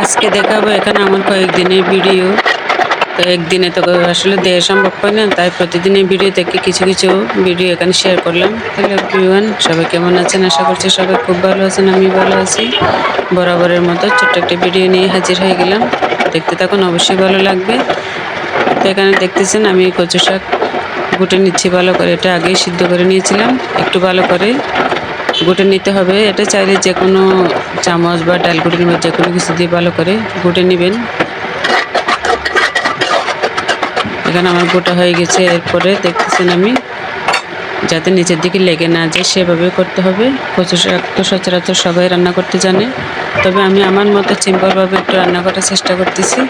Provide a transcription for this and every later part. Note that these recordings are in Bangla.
আজকে দেখাবো এখানে আমার কয়েকদিনের ভিডিও। তো একদিনে তো আসলে দেওয়া সম্ভব হয় না, তাই প্রতিদিনের ভিডিও থেকে কিছু কিছু ভিডিও এখানে শেয়ার করলাম। তাহলে এভরিওয়ান সবাই কেমন আছেন? আশা করছি সবাই খুব ভালো আছেন আমি ভালো আছি। বরাবরের মতো ছোট্ট একটা ভিডিও নিয়ে হাজির হয়ে গেলাম। দেখতে থাকুন, অবশ্যই ভালো লাগবে। তো এখানে দেখতেছেন, আমি কচু শাক গুটে নিচ্ছি, ভালো করে এটা আগেই সিদ্ধ করে নিয়েছিলাম, একটু ভালো করে। গুটে নিতে হবে। এটা চাইলে যে কোনো চামচ বা ডাল গুটে নেবেন যে কোনো কিছু দিয়ে ভালো করে গুটে নেবেন। এখানে আমার গোটা হয়ে গেছে। এরপরে দেখতেছেন আমি, যাতে নিচের দিকে লেগে না যায়, সেভাবে করতে হবে। কচু শাক তো সচরাচর সবাই রান্না করতে জানে। তবে আমি আমার মতো সিম্পলভাবে একটু রান্না করার চেষ্টা করতেছি।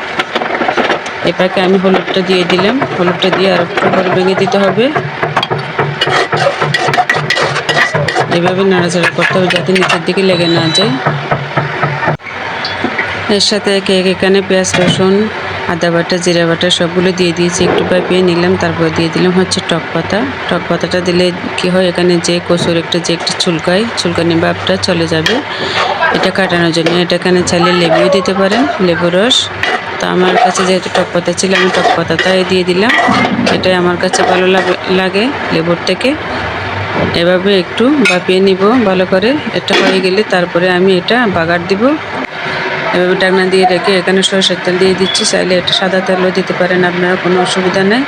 এটাকে আমি হলুদটা দিয়ে দিলাম। হলুদটা দিয়ে আর একটু ভেঙে দিতে হবে। এভাবে নাড়াচাড়া করতে হবে যাতে নিচের দিকে লেগে না যায়। এর সাথে একে এক এখানে পেঁয়াজ, রসুন, আদা বাটা, জিরা বাটা সবগুলো দিয়ে দিয়েছি। একটু পেয়ে নিলাম, তারপর দিয়ে দিলাম হচ্ছে টক পাতা। টক পাতাটা দিলে কি হয়, এখানে যে কচুর একটা, যে একটা চুলকায়, চুলকানি বাপটা চলে যাবে। এটা কাটানোর জন্য। এটা এখানে চাইলে লেবুও দিতে পারেন লেবু রস। তো আমার কাছে যেহেতু টক পাতা ছিল, আমি টক পাতাটাই দিয়ে দিলাম। এটাই আমার কাছে ভালো লাগে লেবুর থেকে। এভাবে একটু বাপিয়ে নিব, ভালো করে। এটা হয়ে গেলে তারপরে আমি এটা বাগার দিব। এভাবে ডাকনা দিয়ে রেখে এখানে সরষের তেল দিয়ে দিচ্ছি। চাইলে এটা সাদা তেলও দিতে পারেন আপনারা কোনো অসুবিধা নেই।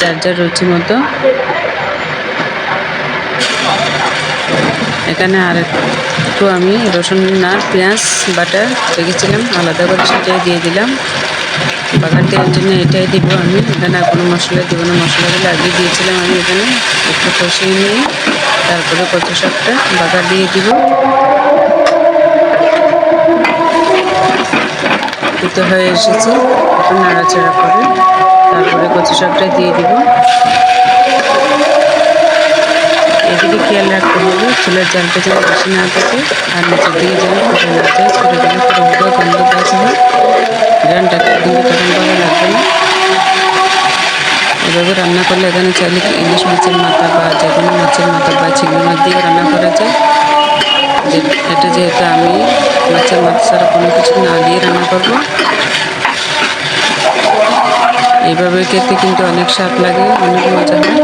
যার যার রুচি মতো। এখানে আর একটু আমি রসুন আর পেঁয়াজ বাটা রেখেছিলাম, আলাদা করে সেটাই দিয়ে দিলাম। বাগার দেওয়ার জন্য এটাই দিব আমি। এখানে কোনো মশলা দেবো না। মশলা মশলাগুলো আগে দিয়েছিলাম আমি এখানে। একটু কষিয়ে নিয়ে তারপরে কচু শাকটা বাগার দিয়ে দিব। দিতে হয়ে এসেছে। একটু নাড়াচাড়া করে তারপরে কচু শাকটা দিয়ে দিব। এদিকে খেয়াল রাখতে হবে, চুলের জালটা যেন বেশি না থাকে, আর নিচের দিকে যেন ফুটে না যায় ফুটে গেলে পুরো পুরো গন্ধ গাছ হয় গ্রানটা কিন্তু তখন ভালো লাগবে না। এভাবে রান্না করলে এখানে চাইলে কি ইলিশ মাছের মাথা বা যে কোনো মাছের মাথা বা চিংড়ি মাছ দিয়ে রান্না করা যায়। এটা যেহেতু আমি মাছের মাথা ছাড়া কোনো কিছু না দিয়ে রান্না করব। এইভাবে খেতে কিন্তু অনেক স্বাদ লাগে, অনেক মজা হয়।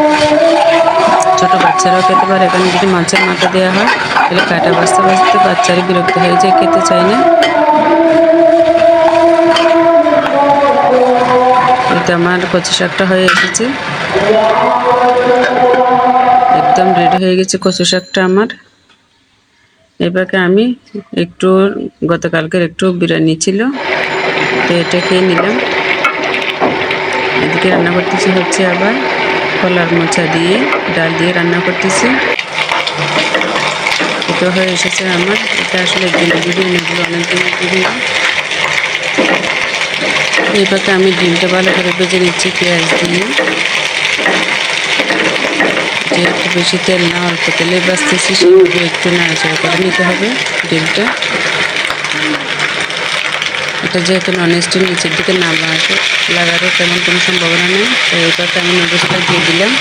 ছোটো বাচ্চারাও খেতে পারে। এখানে যদি মাছের মাথা দেওয়া হয়, তাহলে কাটা বাঁচতে বাঁচতে বাচ্চারই বিরক্ত হয়ে যায়, খেতে চায় না। এটা আমার কচু শাকটা হয়ে এসেছে। একদম রেডি হয়ে গেছে কচু শাকটা আমার। এবারে আমি একটু, গতকালকের একটু বিরিয়ানি ছিল, তো এটা খেয়ে নিলাম। এদিকে রান্না করতেছি হচ্ছে আবার। কলার মোচা দিয়ে, ডাল দিয়ে রান্না করতেছি। এটা হয়ে এসেছে আমার। এটা আসলে দিনের ভিডিও এগুলো অনেক দিনের ভিডিও এইভাবে আমি ডিমটা ভালো করে ভেজে নিচ্ছি পেঁয়াজ দিয়ে। যেহেতু বেশি তেল না, অল্প তেলে বাঁচতেছি সেভাবে একটু নাড়াচাড়া করে নিতে হবে ডিমটা। এটা যেহেতু নন স্টিক নিচের দিকে না লাগাতে লাগারও তেমন কোনো সম্ভাবনা নেই, তো এইটাতে আমি নুডলসটা দিয়ে দিলাম।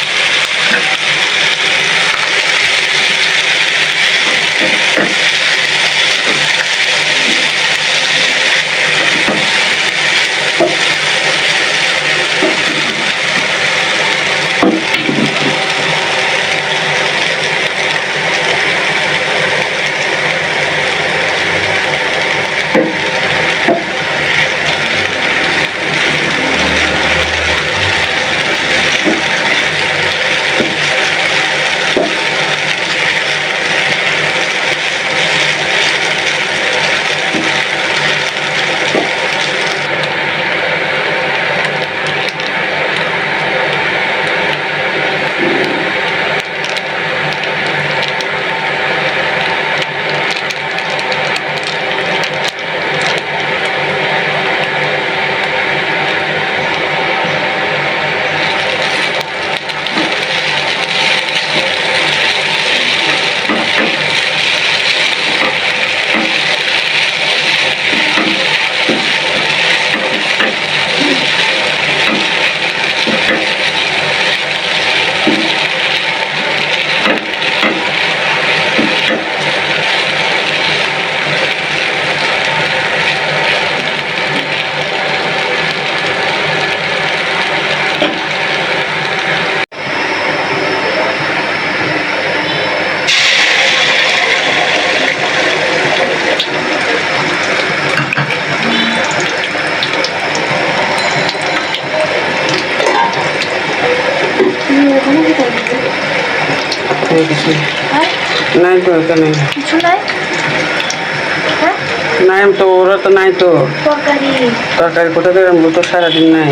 নাই তো এটা নাই কিছু নাই? নাই তো ওরা তো নাই তো। তরকারি। তরকারি কোথা থেকে তো সারাদিন নাই।